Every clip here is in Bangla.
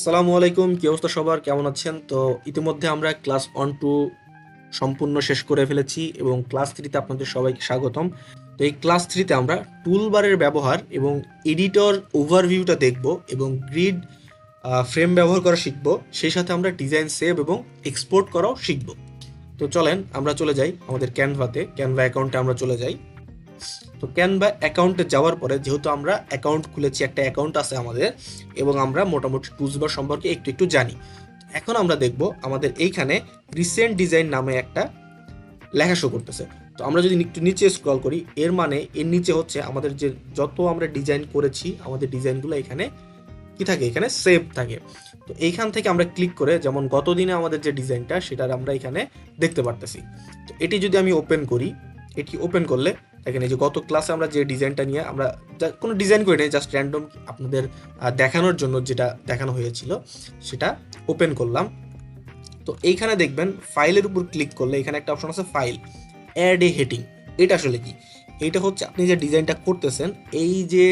আসসালামু আলাইকুম, কি অবস্থা সবার? কেমন আছেন? তো ইতিমধ্যে আমরা ক্লাস ওয়ান টু সম্পূর্ণ শেষ করে ফেলেছি এবং ক্লাস থ্রিতে আপনাদের সবাইকে স্বাগতম। তো এই ক্লাস থ্রিতে আমরা টুলবারের ব্যবহার এবং এডিটর ওভারভিউটা দেখব এবং গ্রিড ফ্রেম ব্যবহার করা শিখব। সেই সাথে আমরা ডিজাইন সেভ এবং এক্সপোর্ট করাও শিখব। তো চলেন আমরা চলে যাই আমাদের ক্যানভাতে। ক্যানভা অ্যাকাউন্টে আমরা চলে যাই। তো ক্যানভা অ্যাকাউন্টে যাওয়ার পরে যেহেতু আমরা অ্যাকাউন্ট খুলেছি, একটা অ্যাকাউন্ট আছে আমাদের, এবং আমরা মোটামুটি টুলসবার সম্পর্কে একটু একটু জানি। এখন আমরা দেখব আমাদের এইখানে রিসেন্ট ডিজাইন নামে একটা লেখা শো করতেছে। তো আমরা যদি একটু নিচে স্ক্রল করি, এর মানে এর নিচে হচ্ছে আমাদের যে যত আমরা ডিজাইন করেছি, আমাদের ডিজাইনগুলো এখানে কি থাকে? এখানে সেভ থাকে। তো এইখান থেকে আমরা ক্লিক করে যেমন গত দিনে আমাদের যে ডিজাইনটা সেটার আমরা এখানে দেখতে পারতেছি। তো এটি যদি আমি ওপেন করি, এটি ওপেন করলে দেখেন এই যে গত ক্লাসে আমরা যে ডিজাইনটা নিয়ে আমরা কোনো ডিজাইন করি নাই জাস্ট র্যান্ডম আপনাদের দেখানোর জন্য যেটা দেখানো হয়েছিল, সেটা ওপেন করলাম। তো এইখানে দেখবেন ফাইলের উপর ক্লিক করলে এখানে একটা অপশন আছে ফাইল অ্যাড এ হেডিং এটা আসলে কি? এইটা হচ্ছে আপনি যে ডিজাইনটা করতেছেন, এই যে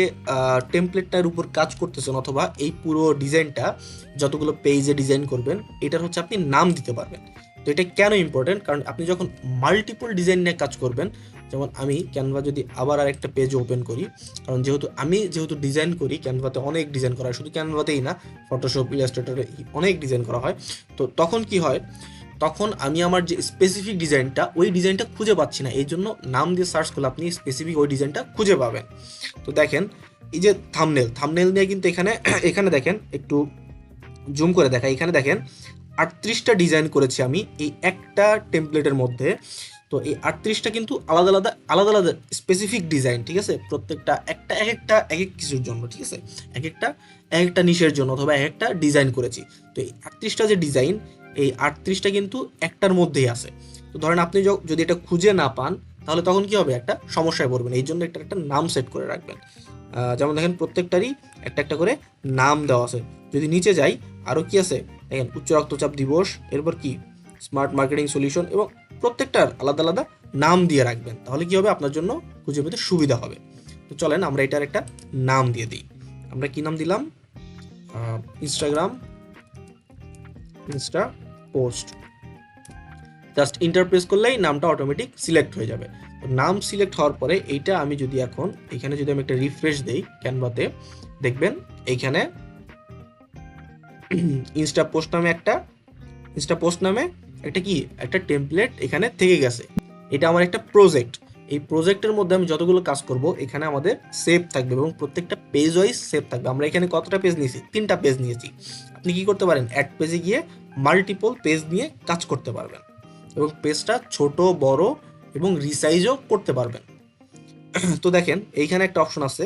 টেমপ্লেটটার উপর কাজ করতেছেন অথবা এই পুরো ডিজাইনটা যতগুলো পেজে ডিজাইন করবেন, এটার হচ্ছে আপনি নাম দিতে পারবেন। তো এটা কেন ইম্পর্টেন্ট কারণ আপনি যখন মাল্টিপল ডিজাইন নিয়ে কাজ করবেন, যেমন আমি ক্যানভা যদি আবার আরেকটা পেজ ওপেন করি, কারণ যেহেতু আমি যেহেতু ডিজাইন করি ক্যানভাতে অনেক ডিজাইন করা হয়, শুধু ক্যানভাতেই না ফটোশপ ইলাস্ট্রেটরে অনেক ডিজাইন করা হয়। তো তখন কি হয়? তখন আমি আমার যে স্পেসিফিক ডিজাইনটা ওই ডিজাইনটা খুঁজে পাচ্ছি না। এই জন্য নাম দিয়ে সার্চ করলে আপনি স্পেসিফিক ওই ডিজাইনটা খুঁজে পাবেন। তো দেখেন, এই যে থামনেল থামনেল নিয়ে কিন্তু এখানে এখানে দেখেন, একটু জুম করে দেখা এখানে দেখেন আটত্রিশটা ডিজাইন করেছি আমি এই একটা টেমপ্লেটের মধ্যে। তো এই আটত্রিশটা কিন্তু আলাদা আলাদা আলাদা আলাদা স্পেসিফিক ডিজাইন ঠিক আছে? প্রত্যেকটা একটা এক একটা এক এক কিছুর জন্য, ঠিক আছে? এক একটা এক একটা নিশের জন্য অথবা এক একটা ডিজাইন করেছি। তো এই আটত্রিশটা যে ডিজাইন এই আটত্রিশটা কিন্তু একটার মধ্যেই আছে। তো ধরেন আপনি যদি এটা খুঁজে না পান, তাহলে তখন কি হবে? একটা সমস্যায় পড়বেন। এই জন্য একটা একটা নাম সেট করে রাখবেন। যেমন দেখেন প্রত্যেকটারই একটা একটা করে নাম দেওয়া আছে। যদি নিচে যাই আরও কি আছে? দেখেন, উচ্চ রক্তচাপ দিবস, এরপর কি? স্মার্ট মার্কেটিং সলিউশন এবং প্রত্যেকটার আলাদা আলাদা নাম দিয়ে রাখবেন। তাহলে কি হবে? আপনার জন্য খুঁজে পেতে সুবিধা হবে। তো চলেন, আমরা এটার একটা নাম দিয়ে দিই। আমরা কি নাম দিলাম? Instagram insta post just enter press করলেই নামটা অটোমেটিক সিলেক্ট হয়ে যাবে। নাম সিলেক্ট হওয়ার পরে এইটা আমি যদি এখন, এখানে যদি আমি একটা রিফ্রেশ দেই ক্যানভাতে দেখবেন এইখানে ইনস্টা পোস্ট নামে একটা ইনস্টা পোস্ট নামে একটা কি? একটা টেমপ্লেট এখানে থেকে গেছে। এটা আমার একটা প্রজেক্ট এই প্রজেক্টের মধ্যে আমি যতগুলো কাজ করব, এখানে আমাদের সেভ থাকবে এবং প্রত্যেকটা পেজ ওয়াইজ সেভ থাকবে। আমরা এখানে কতটা পেজ নিয়েছি? তিনটা পেজ নিয়েছি। আপনি কি করতে পারেন? এক পেজে গিয়ে মাল্টিপল পেজ নিয়ে কাজ করতে পারবেন এবং পেজটা ছোট, বড় এবং রিসাইজও করতে পারবেন। তো দেখেন, এইখানে একটা অপশন আছে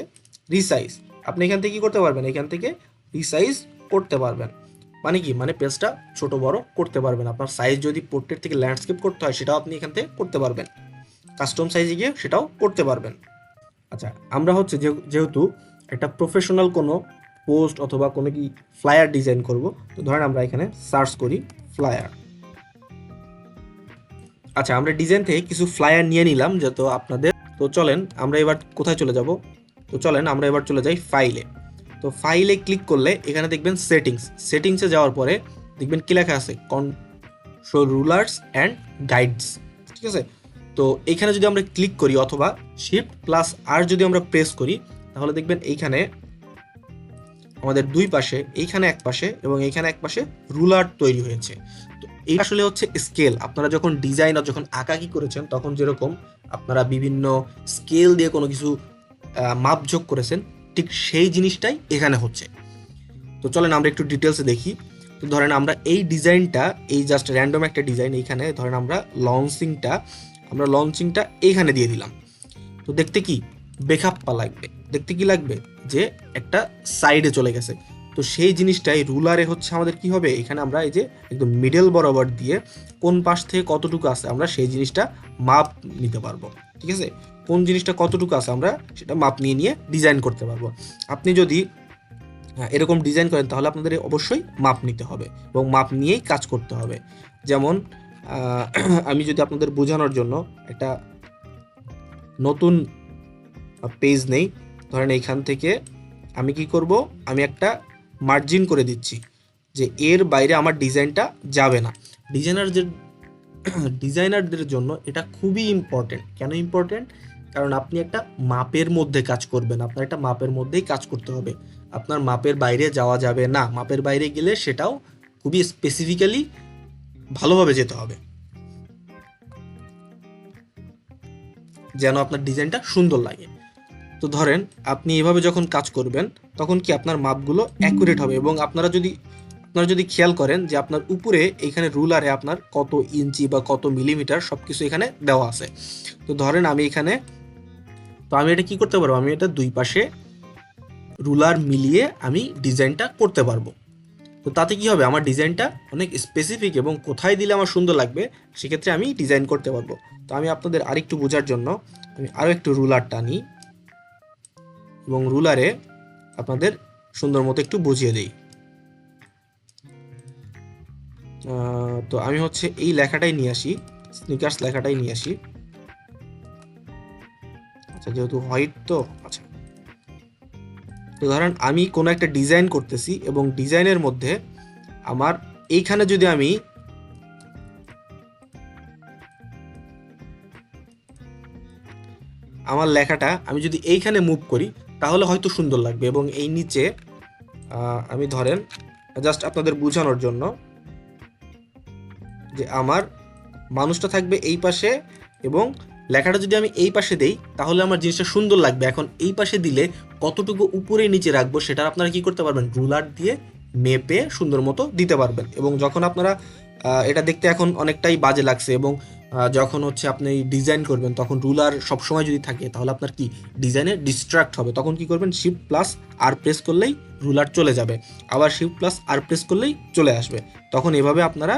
রিসাইজ আপনি এখান থেকে কি করতে পারবেন? এখান থেকে রিসাইজ করতে পারবেন। মানে কি? মানে পেজটা ছোট, বড় করতে পারবেন। আপনার সাইজ যদি পোর্ট্রেট থেকে ল্যান্ডস্কেপ করতে হয়, সেটাও আপনি এখান থেকে করতে পারবেন। কাস্টম সাইজে গিয়ে সেটাও করতে পারবেন। আচ্ছা আমরা হচ্ছে যেহেতু একটা প্রফেশনাল কোনো পোস্ট অথবা কোনো কি ফ্লায়ার ডিজাইন করব, তো ধরেন আমরা এখানে সার্চ করি ফ্লায়ার আচ্ছা আমরা ডিজাইন থেকে কিছু ফ্লায়ার নিয়ে নিলাম, যত আপনাদের, তো চলেন আমরা এবার কোথায় চলে যাব? তো চলেন আমরা এবার চলে যাই ফাইলে তো ফাইলে ক্লিক করলে এখানে দেখবেন সেটিংস সেটিংসে যাওয়ার পরে দেখবেন কি লেখা আছে? কন্ট্রোল রুলার্স অ্যান্ড গাইডস ঠিক আছে? তো এখানে যদি আমরা ক্লিক করি অথবা শিফট প্লাস আর যদি আমরা প্রেস করি, তাহলে দেখবেন এইখানে আমাদের দুই পাশে, এইখানে এক পাশে এবং এইখানে এক পাশে রুলার তৈরি হয়েছে। তো এই আসলে হচ্ছে স্কেল আপনারা যখন ডিজাইন আর যখন আঁকাকি করেছেন, তখন যেরকম আপনারা বিভিন্ন স্কেল দিয়ে কোনো কিছু মাপযোগ করেছেন ঠিক সেই জিনিসটাই এখানে হচ্ছে। তো চলেন আমরা একটু ডিটেলসে দেখি। তো ধরেন আমরা এই ডিজাইনটা এই জাস্ট র্যান্ডম একটা ডিজাইন এইখানে, ধরেন আমরা লঞ্চিংটা আমরা লঞ্চিংটা এইখানে দিয়ে দিলাম। তো দেখতে কি? বেখাপ্পা লাগবে। দেখতে কি লাগবে? যে একটা সাইডে চলে গেছে। তো সেই জিনিসটাই রুলারে হচ্ছে আমাদের কি হবে? এখানে আমরা এই যে একদম মিডল বরাবর দিয়ে কোন পাশ থেকে কতটুকু আছে, আমরা সেই জিনিসটা মাপ নিতে পারব। ঠিক আছে? কোন জিনিসটা কতটুকু আছে আমরা সেটা মাপ নিয়ে নিয়ে ডিজাইন করতে পারব। আপনি যদি হ্যাঁ, এরকম ডিজাইন করেন তাহলে আপনাদের অবশ্যই মাপ নিতে হবে এবং মাপ নিয়েই কাজ করতে হবে। যেমন আমি যদি আপনাদের বোঝানোর জন্য একটা নতুন পেজ নেই ধরেন এইখান থেকে আমি কি করব? আমি একটা মার্জিন করে দিচ্ছি যে এর বাইরে আমার ডিজাইনটা যাবে না। ডিজাইনারদের ডিজাইনারদের জন্য এটা খুবই ইম্পর্টেন্ট কেন ইম্পর্টেন্ট কারণ আপনি একটা মাপের মধ্যে কাজ করবেন। আপনার একটা মাপের মধ্যেই কাজ করতে হবে। আপনার মাপের বাইরে যাওয়া যাবে না। মাপের বাইরে গেলে সেটাও খুবই স্পেসিফিক্যালি ভালোভাবে যেতে হবে। যেন আপনার ডিজাইনটা সুন্দর লাগে। তো ধরেন, আপনি এভাবে যখন কাজ করবেন, তখন কি আপনার মাপগুলো অ্যাকুরেট হবে? এবং আপনারা যদি আপনারা যদি খেয়াল করেন যে আপনার উপরে এখানে রুলারে আপনার কত ইঞ্চি বা কত মিলিমিটার সব কিছু এখানে দেওয়া আছে। তো ধরেন আমি এখানে তো আমি এটা কি করতে পারব? আমি এটা দুই পাশে রুলার মিলিয়ে আমি ডিজাইনটা করতে পারব। তো তাতে কি হবে? আমার ডিজাইনটা অনেক স্পেসিফিক এবং কোথায় দিলে আমার সুন্দর লাগবে, সেক্ষেত্রে আমি ডিজাইন করতে পারব। তো আমি আপনাদের আরেকটু বোঝার জন্য আমি আরও একটু রুলার টানি এবং রুলারে আপনাদের সুন্দর মতো একটু বুঝিয়ে দিই। তো আমি হচ্ছে এই লেখাটাই নিয়ে আসি স্নিকার্স লেখাটাই নিয়ে আসি। আচ্ছা যেহেতু হোয়াইট তো আচ্ছা। তো ধরেন আমি কোনো একটা ডিজাইন করতেছি এবং ডিজাইনের মধ্যে আমার এইখানে যদি আমি আমার লেখাটা আমি যদি এইখানে মুভ করি, তাহলে হয়তো সুন্দর লাগবে এবং এই নিচে আমি ধরেন জাস্ট আপনাদের বোঝানোর জন্য যে আমার মানুষটা থাকবে এই পাশে এবং লেখাটা যদি আমি এই পাশে দেই, তাহলে আমার জিনিসটা সুন্দর লাগবে। এখন এই পাশে দিলে কতটুকু উপরে নিচে রাখব সেটা আপনারা কি করতে পারবেন? রুলার দিয়ে মেপে সুন্দর মতো দিতে পারবেন। এবং যখন আপনারা এটা দেখতে এখন অনেকটাই বাজে লাগছে এবং যখন হচ্ছে আপনি ডিজাইন করবেন, তখন রুলার সবসময় যদি থাকে, তাহলে আপনার কি? ডিজাইনে ডিস্ট্রাক্ট হবে। তখন কি করবেন? শিফট প্লাস আর প্রেস করলেই রুলার চলে যাবে। আবার শিফট প্লাস আর প্রেস করলেই চলে আসবে। তখন এভাবে আপনারা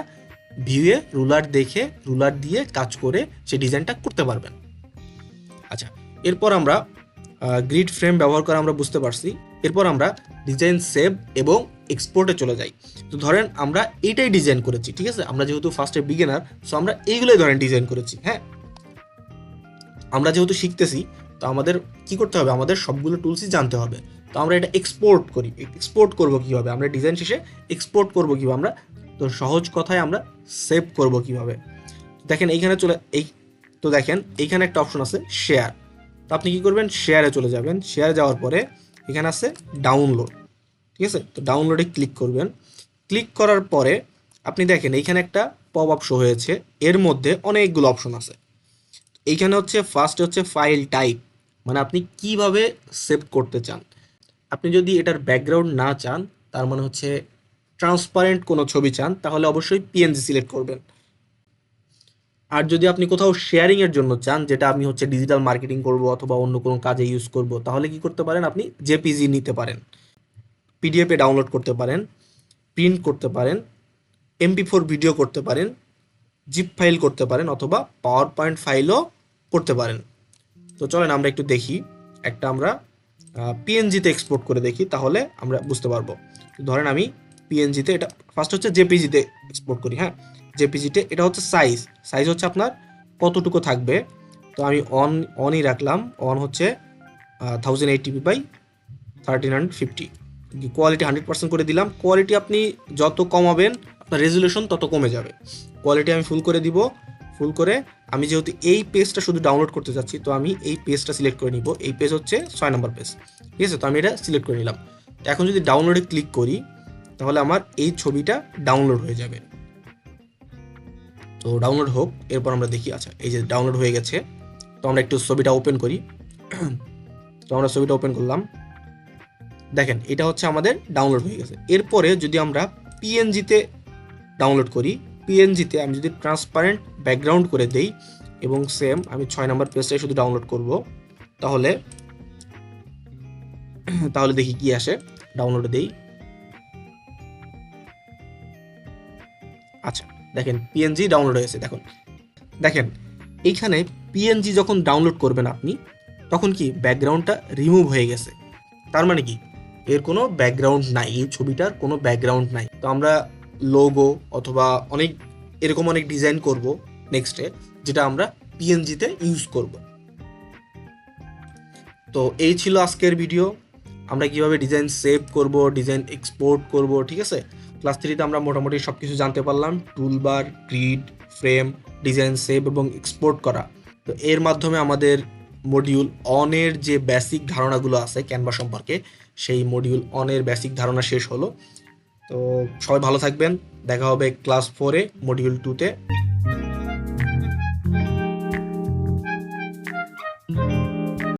ভিউয়ে রুলার দেখে, রুলার দিয়ে কাজ করে সেই ডিজাইনটা করতে পারবেন। আচ্ছা এরপর আমরা গ্রিড ফ্রেম ব্যবহার করে আমরা বুঝতে পারছি। এরপর আমরা ডিজাইন সেভ এবং এক্সপোর্টে চলে যাই। তো ধরেন আমরা এইটাই ডিজাইন করেছি, ঠিক আছে? আমরা যেহেতু ফার্স্টে বিগিনার সো আমরা এইগুলোই ধরেন ডিজাইন করেছি হ্যাঁ? আমরা যেহেতু শিখতেছি, তো আমাদের কি করতে হবে? আমাদের সবগুলো টুলসই জানতে হবে। তো আমরা এটা এক্সপোর্ট করি। এক্সপোর্ট করব কীভাবে? আমরা ডিজাইন শেষে এক্সপোর্ট করব কীভাবে? আমরা তো সহজ কথায় আমরা সেভ করব কীভাবে? দেখেন এইখানে চলে, এই, তো দেখেন এইখানে একটা অপশন আছে শেয়ার তো আপনি কি করবেন? শেয়ারে চলে যাবেন। শেয়ারে যাওয়ার পরে এখানে আছে ডাউনলোড ঠিক আছে? তো ডাউনলোডে ক্লিক করবেন। ক্লিক করার পরে আপনি দেখেন এইখানে একটা পপ আপ শো হয়েছে। এর মধ্যে অনেকগুলো অপশন আছে। এইখানে হচ্ছে ফার্স্ট হচ্ছে ফাইল টাইপ মানে আপনি কীভাবে সেভ করতে চান? আপনি যদি এটার ব্যাকগ্রাউন্ড না চান, তার মানে হচ্ছে ট্রান্সপারেন্ট কোনো ছবি চান, তাহলে অবশ্যই পিএনজি সিলেক্ট করবেন। আর যদি আপনি কোথাও শেয়ারিং এর জন্য চান, যেটা আমি হচ্ছে ডিজিটাল মার্কেটিং করব অথবা অন্য কোনো কাজে ইউজ করব, তাহলে কি করতে পারেন আপনি জেপিজি নিতে পারেন। পিডিএফে ডাউনলোড করতে পারেন প্রিন্ট করতে পারেন এমপি ফোর ভিডিও করতে পারেন জিপ ফাইল করতে পারেন অথবা পাওয়ার পয়েন্ট ফাইলও করতে পারেন। তো চলেন আমরা একটু দেখি, একটা আমরা পিএনজিতে এক্সপোর্ট করে দেখি, তাহলে আমরা বুঝতে পারব। ধরেন আমি পিএনজিতে এটা ফার্স্ট হচ্ছে জেপিজিতে এক্সপোর্ট করি হ্যাঁ? জেপিজিতে এটা হচ্ছে সাইজ সাইজ হচ্ছে আপনার কতটুকু থাকবে? তো আমি অন অনই রাখলাম। অন হচ্ছে thousand eighty p by thirteen hundred fifty quality hundred percent করে দিলাম। কোয়ালিটি আপনি যত কমাবেন, আপনার রেজুলেশন তত কমে যাবে। কোয়ালিটি আমি ফুল করে দিব। ফুল করে আমি যেহেতু এই পেজটা শুধু ডাউনলোড করতে চাচ্ছি তো আমি এই পেজটা সিলেক্ট করে নিব। এই পেজ হচ্ছে ছয় নম্বর পেজ ঠিক আছে? তো আমি এটা সিলেক্ট করে নিলাম। এখন যদি ডাউনলোডে ক্লিক করি তাহলে আমার এই ছবিটা ডাউনলোড হয়ে যাবে। তো ডাউনলোড হোক, এরপর আমরা দেখি আচ্ছা এই যে ডাউনলোড হয়ে গেছে, তো আমরা একটু ছবিটা ওপেন করি। তো আমরা ছবিটা ওপেন করলাম। দেখেন, এটা হচ্ছে আমাদের ডাউনলোড হয়ে গেছে। এরপরে যদি আমরা পিএনজিতে ডাউনলোড করি পিএনজিতে আমি যদি ট্রান্সপারেন্ট ব্যাকগ্রাউন্ড করে দেই, এবং সেম আমি ছয় নম্বর পেজটাই শুধু ডাউনলোড করব, তাহলে তাহলে দেখি কি আসে ডাউনলোডে দেই। আচ্ছা দেখেন পিএনজি ডাউনলোড হয়েছে, দেখুন। দেখেন, এইখানে পিএনজি যখন ডাউনলোড করবেন আপনি, তখন কি ব্যাকগ্রাউন্ডটা রিমুভ হয়ে গেছে। তার মানে কি? এর কোনো ব্যাকগ্রাউন্ড নাই, এই ছবিটার কোনো ব্যাকগ্রাউন্ড নাই। তো আমরা লোগো অথবা অনেক, এরকম অনেক ডিজাইন করব নেক্সটে যেটা আমরা পিএনজিতে ইউজ করব। তো এই ছিল আজকের ভিডিও আমরা কীভাবে ডিজাইন সেভ করব ডিজাইন এক্সপোর্ট করব, ঠিক আছে? ক্লাস থ্রিতে আমরা মোটামুটি সব কিছু জানতে পারলাম toolbar grid frame design save এবং এক্সপোর্ট করা। তো এর মাধ্যমে আমাদের মডিউল অনের যে বেসিক ধারণাগুলো আছে ক্যানভা সম্পর্কে, সেই মডিউল অনের বেসিক ধারণা শেষ হলো। তো সবাই ভালো থাকবেন, দেখা হবে ক্লাস ফোরে মডিউল টুতে